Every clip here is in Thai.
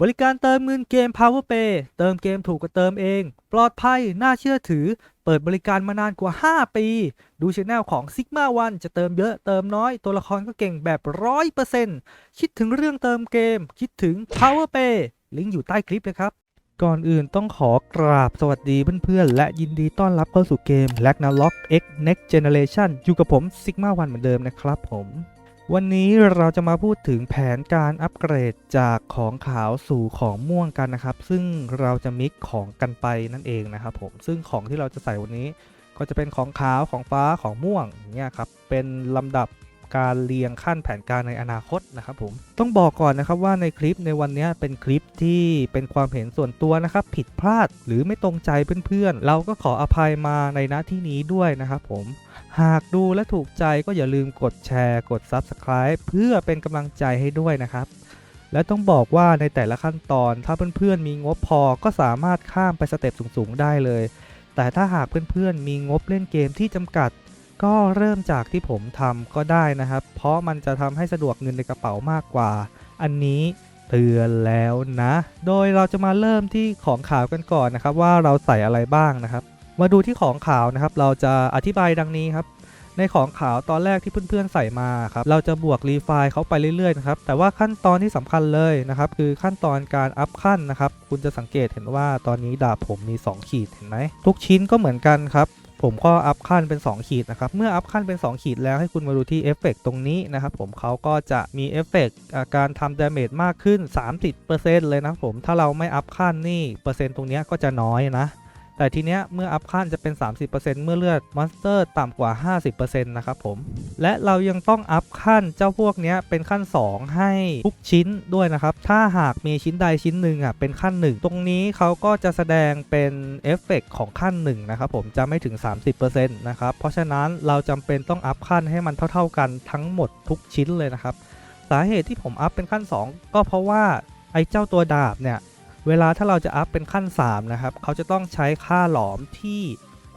บริการเติมเงินเกม Power Pay เติมเกมถูกกว่าเติมเอง ปลอดภัย น่าเชื่อถือ เปิดบริการมานานกว่า 5 ปี ดูช anel ของ Sigma One จะเติมเยอะเติมน้อย ตัวละครก็เก่งแบบ 100%คิดถึงเรื่องเติมเกม คิดถึง Power Pay ลิงก์อยู่ใต้คลิปเลยครับ ก่อนอื่นต้องขอกราบสวัสดีเพื่อนๆ และยินดีต้อนรับเข้าสู่เกม Ragnarok X Next Generation อยู่กับผม Sigma One เหมือนเดิมนะครับผม วันนี้เราจะมาพูดถึงแผนการอัปเกรดจากของขาวสู่ของม่วงกันนะครับ ซึ่งเราจะมิกของกันไปนั่นเองนะครับผมซึ่งของที่เราจะใส่วันนี้ก็จะเป็นของขาวของฟ้าของม่วงอย่างเงี้ยครับเป็นลำดับ การเรียงขั้นแผนการในอนาคตนะครับผมต้องบอกก่อนนะครับว่าในคลิปในวันนี้เป็นคลิปที่เป็นความเห็นส่วนตัวนะครับผิดพลาดหรือไม่ตรงใจเพื่อนๆ เราก็ขออภัยมาในหน้าที่นี้ด้วยนะครับผมหากดูและถูกใจก็อย่าลืมกดแชร์กด Subscribe เพื่อเป็นกำลังใจให้ด้วยนะครับและต้องบอกว่าในแต่ละขั้นตอนถ้าเพื่อนๆ มีงบพอก็สามารถข้ามไปสเต็ปสูงๆ ได้เลย แต่ถ้าหากเพื่อนๆ มีงบเล่นเกมที่จำกัด ก็เริ่มจากที่ผมทำก็ได้นะครับ เพราะมันจะทำให้สะดวกเงินในกระเป๋ามากกว่า อันนี้เตือนแล้วนะ โดยเราจะมาเริ่มที่ของขาวกันก่อนนะครับ ว่าเราใส่อะไรบ้างนะครับ มาดูที่ของขาวนะครับ เราจะอธิบายดังนี้ครับ ในของขาวตอนแรกที่เพื่อนๆใส่มาครับ เราจะบวกรีไฟล์เขาไปเรื่อยๆนะครับ แต่ว่าขั้นตอนที่สำคัญเลยนะครับ คือขั้นตอนการอัพขั้นนะครับ คุณจะสังเกตเห็นว่าตอนนี้ดาบผมมี 2 ขีดเห็นไหมทุกชิ้นก็เหมือนกันครับ ผมก็อัพขั้นเป็น 2 ขีดนะครับ เมื่ออัพขั้นเป็น 2 ขีดแล้วให้คุณมาดูที่เอฟเฟกตรงนี้นะครับผมเขาก็จะมีเอฟเฟกการทำดาเมจมากขึ้น 30%เลยนะผม ถ้าเราไม่อัพขั้นนี่เปอร์เซ็นต์ตรงนี้ก็จะน้อยนะ แต่ทีเนี้ยเมื่ออัพขั้นจะเป็น 30%เมื่อเลือดมอนสเตอร์ต่ำกว่า 50%นะครับผม และเรายังต้องอัพขั้นเจ้าพวกเนี้ยเป็นขั้น 2 ให้ทุกชิ้นด้วยนะครับ ถ้าหากมีชิ้นใดชิ้นหนึ่งอะเป็นขั้น 1 ตรงนี้เขาก็จะแสดงเป็นเอฟเฟกของขั้น1นะครับผมจะไม่ถึง 30%นะครับ เพราะฉะนั้นเราจำเป็นต้องอัพขั้นให้มันเท่า ๆกันทั้งหมดทุกชิ้นเลยนะครับ สาเหตุที่ผมอัพเป็นขั้น 2 ก็เพราะว่าไอ้เจ้าตัวดาบเนี่ย เวลาถ้าเราจะอัพเป็นขั้น 3 นะครับ เขาจะต้องใช้ค่าหลอมที่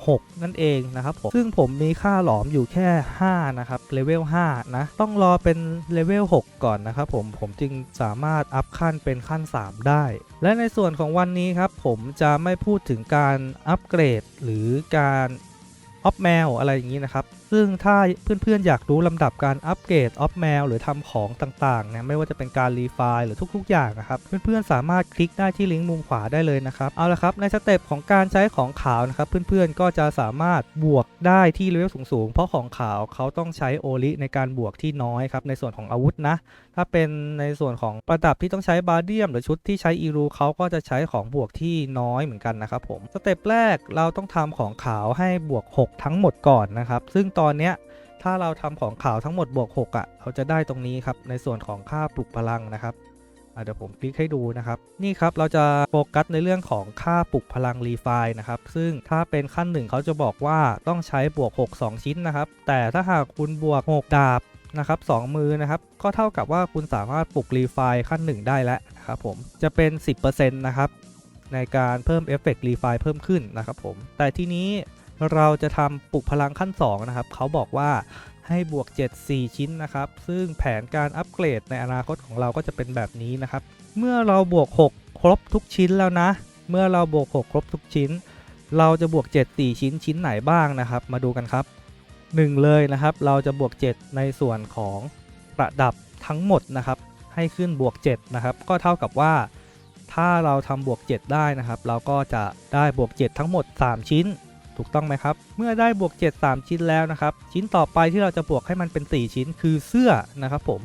6 นั่นเองนะครับผมซึ่งผมมีค่าหลอมอยู่แค่ 5 นะครับเลเวล5นะ ต้องรอเป็นเลเวล6ก่อนนะครับผมผมจึงสามารถอัพขั้นเป็นขั้น 3 ได้ และในส่วนของวันนี้ครับ ผมจะไม่พูดถึงการอัปเกรดหรือการออฟแมวอะไรอย่างนี้นะครับซึ่งถ้าเพื่อนๆ อยากรู้ลำดับการอัปเกรดออฟแมวหรือทำของต่างๆนี่ยไม่ว่าจะเป็นการรีไฟล์หรือทุกๆ อย่างนะครับ เพื่อนๆ สามารถคลิกได้ที่ลิงก์มุมขวาได้เลยนะครับ เอาละครับ ในสเต็ปของการใช้ของขาวนะครับ เพื่อนๆ ก็จะสามารถบวกได้ที่เลเวลสูงๆ เพราะของขาวเขาต้องใช้โอลิในการบวกที่น้อยครับในส่วนของอาวุธนะ ถ้าเป็นในส่วนของประดับที่ต้องใช้บาเดียม หรือชุดที่ใช้อีรูเขาก็จะใช้ของบวกที่น้อยเหมือนกันนะครับผมสเต็ปแรกเราต้องทำของขาวให้บวก 6 ทั้งหมดก่อนนะครับซึ่งตอนเนี้ยถ้าเราทำของขาวทั้งหมดบวก6อะเราจะได้ตรงนี้ครับในส่วนของค่าปลุกพลังนะครับเดี๋ยวผมคลิกให้ดูนะครับ นี่ครับเราจะโฟกัสในเรื่องของค่าปลุกพลังรีไฟนะครับ ซึ่งถ้าเป็นขั้นหนึ่งเขาจะบอกว่าต้องใช้บวก 6 2 ชิ้นนะครับ แต่ถ้าหากคุณบวก 6 ดาบนะครับสองมือนะครับ ก็เท่ากับว่าคุณสามารถปลุกรีไฟขั้น 1 ได้แล้วนะครับผมจะเป็น 10%นะครับในการเพิ่มเอฟเฟกต์รีไฟเพิ่มขึ้นนะครับผม แต่ทีนี้ เราจะทำปลุกพลังขั้น 2 นะครับ เขาบอกว่าให้บวก 7 4 ชิ้นนะครับ ซึ่งแผนการอัปเกรดในอนาคตของเราก็จะเป็นแบบนี้นะครับ เมื่อเราบวก 6 ครบทุกชิ้นแล้วนะ เมื่อเราบวก 6 ครบทุกชิ้น เราจะบวก 7 4 ชิ้นชิ้นไหนบ้างนะครับ มาดูกันครับ 1 เลยนะครับ เราจะบวก 7 ในส่วนของประดับทั้งหมดนะครับ ให้ขึ้นบวก 7 นะครับ ก็เท่ากับว่าถ้าเราทำบวก 7 ได้นะครับ เราก็จะได้บวก 7 ทั้งหมด 3 ชิ้น ถูกต้องไหมครับ เมื่อได้บวก 7 3 ชิ้นแล้วนะครับ ชิ้นต่อไปที่เราจะบวกให้มันเป็น 4 ชิ้นคือเสื้อนะครับผม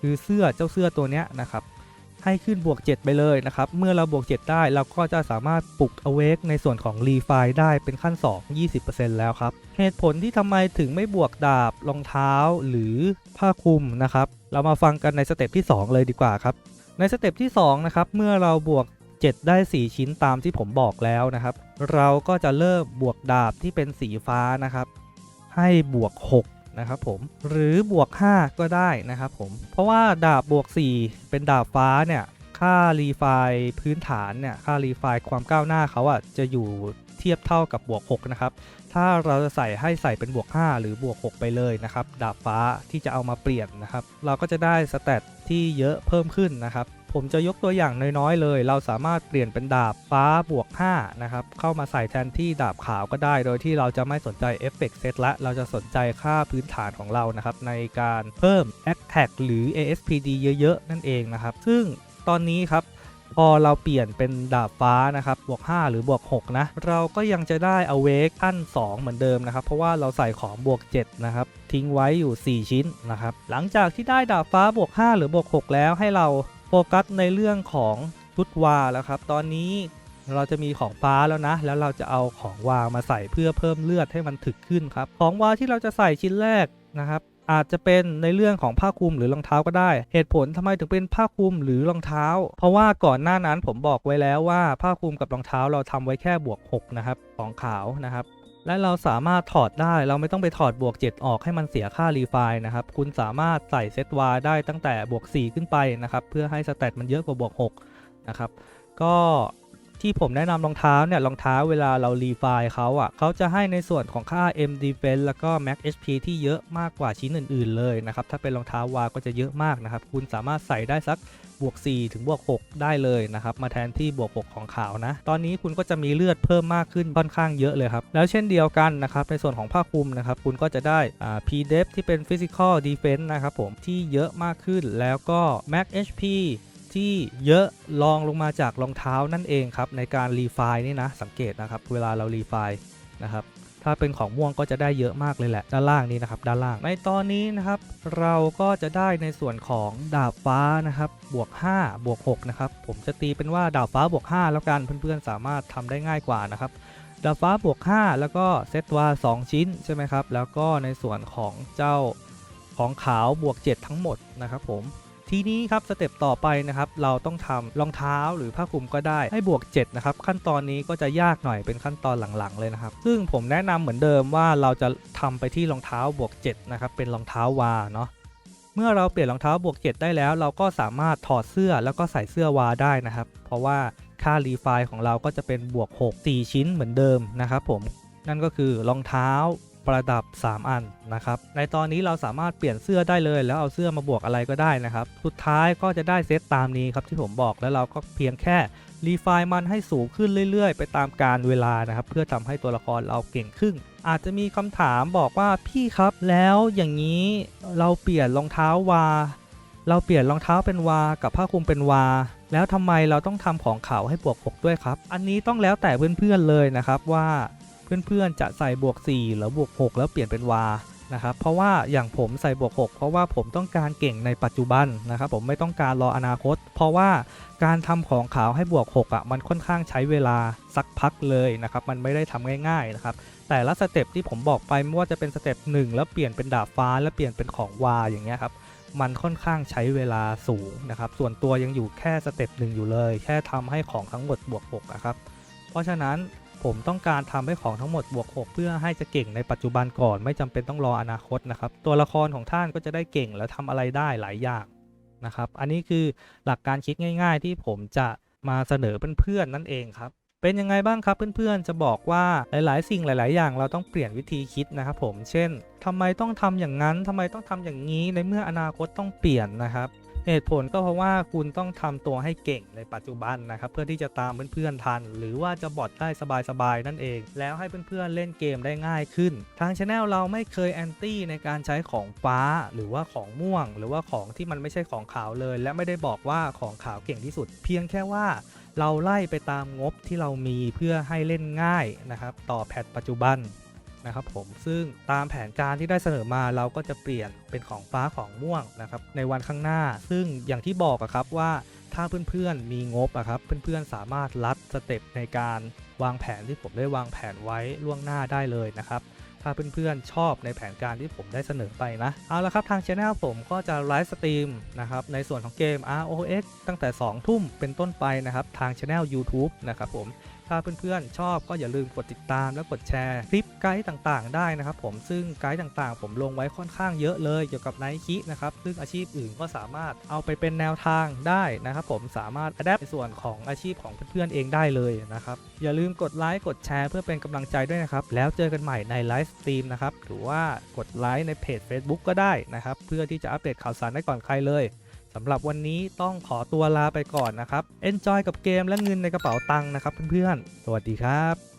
คือเสื้อเจ้าเสื้อตัวเนี้ยนะครับ ให้ขึ้นบวก 7 ไปเลยนะครับ เมื่อเราบวก 7 ได้เราก็จะสามารถปลุก awake ในส่วนของ r e f i ได้เป็นขั้น 2 20%แล้วครับ เหตุผลที่ทำไมถึงไม่บวกดาบรองเท้าหรือผ้าคลุมนะครับ เรามาฟังกันในสเต็ปที่ 2 เลยดีกว่าครับ ในสเต็ปที่2นะครับ เมื่อเราบวก 7 ได้ 4 ชิ้นตามที่ผมบอกแล้วนะครับ เราก็จะเริ่มบวกดาบที่เป็นสีฟ้านะครับ ให้บวก 6 นะครับผม หรือบวก 5 ก็ได้นะครับผม เพราะว่าดาบบวก 4 เป็นดาบฟ้าเนี่ย ค่ารีไฟล์พื้นฐานเนี่ย ค่ารีไฟล์ความก้าวหน้าเขาอะจะอยู่เทียบเท่ากับบวก 6 นะครับ ถ้าเราจะใส่ให้ใส่เป็นบวก 5 หรือบวก 6 ไปเลยนะครับ ดาบฟ้าที่จะเอามาเปลี่ยนนะครับ เราก็จะได้สเตตที่เยอะเพิ่มขึ้นนะครับ ผมจะยกตัวอย่างน้อยๆเลย เราสามารถเปลี่ยนเป็นดาบฟ้าบวก5นะครับ เข้ามาใส่แทนที่ดาบขาวก็ได้ โดยที่เราจะไม่สนใจเอฟเฟกต์เซตละ เราจะสนใจค่าพื้นฐานของเรานะครับ ในการเพิ่ม a t t a c หรือ ASPD เยอะๆ นั่นเองนะครับ ซึ่งตอนนี้ครับพอเราเปลี่ยนเป็นดาบฟ้านะครับ บวก 5 หรือบวก 6 นะ เราก็ยังจะได้ awake ขั้น 2 เหมือนเดิมนะครับ เพราะว่าเราใส่ของบวก 7 นะครับ ทิ้งไว้อยู่ 4 ชิ้นนะครับ หลังจากที่ได้ดาบฟ้าบวก 5 หรือบวก 6 แล้วให้เรา โฟกัสในเรื่องของชุดวาแล้วครับ ตอนนี้เราจะมีของฟ้าแล้วนะ แล้วเราจะเอาของวามาใส่เพื่อเพิ่มเลือดให้มันถึกขึ้นครับ ของวาที่เราจะใส่ชิ้นแรกนะครับ อาจจะเป็นในเรื่องของผ้าคลุมหรือรองเท้าก็ได้ เหตุผลทำไมถึงเป็นผ้าคลุมหรือรองเท้า เพราะว่าก่อนหน้านั้นผมบอกไว้แล้วว่าผ้าคลุมกับรองเท้าเราทำไว้แค่บวก 6 นะครับ ของขาวนะครับ และเราสามารถถอดได้เราไม่ต้องไปถอดบวก 7 ออกให้มันเสียค่ารีไฟล์นะครับ คุณสามารถใส่เซตวาได้ตั้งแต่บวก 4 ขึ้นไปนะครับ เพื่อให้สเตตมันเยอะกว่าบวก 6 นะครับ ก็ ที่ผมแนะนำรองเท้าเนี่ยรองเท้าเวลาเรารีไฟล์เขาอะเขาจะให้ในส่วนของค่า M defense แล้วก็ max HP ที่เยอะมากกว่าชิ้นอื่น ๆ เลยนะครับ ถ้าเป็นรองเท้าวาก็จะเยอะมากนะครับ คุณสามารถใส่ได้สักบวก 4 ถึงบวก 6 ได้เลยนะครับ มาแทนที่บวก 6 ของขาวนะ ตอนนี้คุณก็จะมีเลือดเพิ่มมากขึ้นค่อนข้างเยอะเลยครับ แล้วเช่นเดียวกันนะครับ ในส่วนของผ้าคลุมนะครับ คุณก็จะได้อ่า P def ที่เป็น physical defense นะครับผมที่เยอะมากขึ้นแล้วก็ max HP ที่เยอะรองลงมาจากรองเท้านั่นเองครับในการรีไฟล์นี่นะสังเกตนะครับเวลาเรารีไฟล์นะครับถ้าเป็นของม่วงก็จะได้เยอะมากเลยแหละ ด้านล่างนี้นะครับด้านล่างในตอนนี้นะครับ เราก็จะได้ในส่วนของดาบฟ้านะครับบวก5บวก6นะครับผมจะตีเป็นว่าดาบฟ้าบวก5แล้วกันเพื่อนๆสามารถทำได้ง่ายกว่านะครับดาบฟ้าบวก5แล้วก็เซตวา2ชิ้นใช่ไหมครับแล้วก็ในส่วนของเจ้าของขาวบวก 7 ทั้งหมดนะครับผม ทีนี้ครับสเต็ปต่อไปนะครับเราต้องทำรองเท้าหรือผ้าคลุมก็ได้ให้บวก7นะครับขั้นตอนนี้ก็จะยากหน่อยเป็นขั้นตอนหลังๆเลยนะครับ ซึ่งผมแนะนำเหมือนเดิมว่าเราจะทำไปที่รองเท้าบวก7นะครับเป็นรองเท้าวาเนาะเมื่อเราเปลี่ยนรองเท้าบวก7ได้แล้วเราก็สามารถถอดเสื้อแล้วก็ใส่เสื้อวาได้นะครับ เพราะว่าค่ารีไฟล์ของเราก็จะเป็นบวก 6 4 ชิ้นเหมือนเดิมนะครับผมนั่นก็คือรองเท้า ประดับ 3 อันนะครับในตอนนี้เราสามารถเปลี่ยนเสื้อได้เลย แล้วเอาเสื้อมาบวกอะไรก็ได้นะครับสุดท้ายก็จะได้เซตตามนี้ครับที่ผมบอกแล้วเราก็เพียงแค่รีไฟล์มันให้สูงขึ้นเรื่อย ๆ ไปตามการเวลานะครับเพื่อทำให้ตัวละครเราเก่งขึ้นอาจจะมีคำถามบอกว่าพี่ครับแล้วอย่างนี้เราเปลี่ยนรองเท้าวา เราเปลี่ยนรองเท้าเป็นวา กับผ้าคลุมเป็นวา แล้วทำไมเราต้องทำของเขาให้บวก6ด้วยครับ อันนี้ต้องแล้วแต่เพื่อนๆเลยนะครับว่า เพื่อนๆจะใส่บวก 4 หรือบวก 6 แล้วเปลี่ยนเป็นวานะครับเพราะว่าอย่างผมใส่บวก 6 เพราะว่าผมต้องการเก่งในปัจจุบันนะครับผมไม่ต้องการรออนาคต เพราะว่าการทำของขาวให้บวก 6อะมันค่อนข้างใช้เวลาสักพักเลยนะครับมันไม่ได้ทำง่ายๆนะครับแต่ละสเต็ปที่ผมบอกไปไม่ว่าจะเป็นสเต็ป1แล้วเปลี่ยนเป็นดาบฟ้า แล้วเปลี่ยนเป็นของวาอย่างเงี้ยครับมันค่อนข้างใช้เวลาสูงนะครับส่วนตัวยังอยู่แค่สเต็ปหนึ่งอยู่เลย แค่ทำให้ของทั้งหมดบวก6นะครับเพราะฉะนั้น ผมต้องการทำให้ของทั้งหมดบวก 6 เพื่อให้จะเก่งในปัจจุบันก่อน ไม่จำเป็นต้องรออนาคตนะครับ ตัวละครของท่านก็จะได้เก่งและทำอะไรได้หลายอย่างนะครับ อันนี้คือหลักการคิดง่าย ๆ ที่ผมจะมาเสนอเพื่อนๆนั่นเองครับ เป็นยังไงบ้างครับเพื่อนๆ จะบอกว่าหลายๆ สิ่งหลาย ๆ อย่างเราต้องเปลี่ยนวิธีคิดนะครับผม เช่นทำไมต้องทำอย่างนั้นทำไมต้องทำอย่างนี้ ในเมื่ออนาคตต้องเปลี่ยนนะครับ เหตุผลก็เพราะว่าคุณต้องทำตัวให้เก่งในปัจจุบันนะครับเพื่อที่จะตามเพื่อนๆทัน หรือว่าจะบอทได้สบายๆนั่นเอง แล้วให้เพื่อนๆเล่นเกมได้ง่ายขึ้น ทางช anel เราไม่เคยแอนตี้ในการใช้ของฟ้าหรือว่าของม่วง หรือว่าของที่มันไม่ใช่ของขาวเลย และไม่ได้บอกว่าของขาวเก่งที่สุด เพียงแค่ว่าเราไล่ไปตามงบที่เรามีเพื่อให้เล่นง่ายนะครับต่อแพทปัจจุบัน นะครับผมซึ่งตามแผนการที่ได้เสนอมาเราก็จะเปลี่ยนเป็นของฟ้าของม่วงนะครับในวันข้างหน้า ซึ่งอย่างที่บอกอะครับว่าถ้าเพื่อนๆมีงบอะครับเพื่อนๆสามารถลัดสเต็ปในการวางแผนที่ผมได้วางแผนไว้ล่วงหน้าได้เลยนะครับถ้าเพื่อนๆชอบในแผนการที่ผมได้เสนอไปนะ เอาละครับทางช anel ผมก็จะไลฟ์สตรีมนะครับในส่วนของเกม ROX ตั้งแต่ 2 ทุ่มเป็นต้นไปนะครับ ทาง channel YouTube นะครับผม ถ้าเพื่อนๆ ชอบก็อย่าลืมกดติดตามและกดแชร์คลิปไกด์ต่างๆ ได้นะครับผมซึ่งไกด์ต่างๆ ผมลงไว้ค่อนข้างเยอะเลยเกี่ยวกับไนคินะครับซึ่งอาชีพอื่นก็สามารถเอาไปเป็นแนวทางได้นะครับผมสามารถอัดแอปในส่วนของอาชีพของเพื่อนๆเองได้เลยนะครับอย่าลืมกดไลค์กดแชร์เพื่อเป็นกำลังใจด้วยนะครับแล้วเจอกันใหม่ในไลฟ์สตรีมนะครับหรือว่ากดไลค์ในเพจ Facebook ก็ได้นะครับเพื่อที่จะอัปเดตข่าวสารได้ก่อนใครเลยำหรับวันนี้ต้องขอตัวลาไปก่อนนะครับ Enjoy กับเกมและเงินในกระเป๋าตังค์นะครับเพื่อนๆ สวัสดีครับ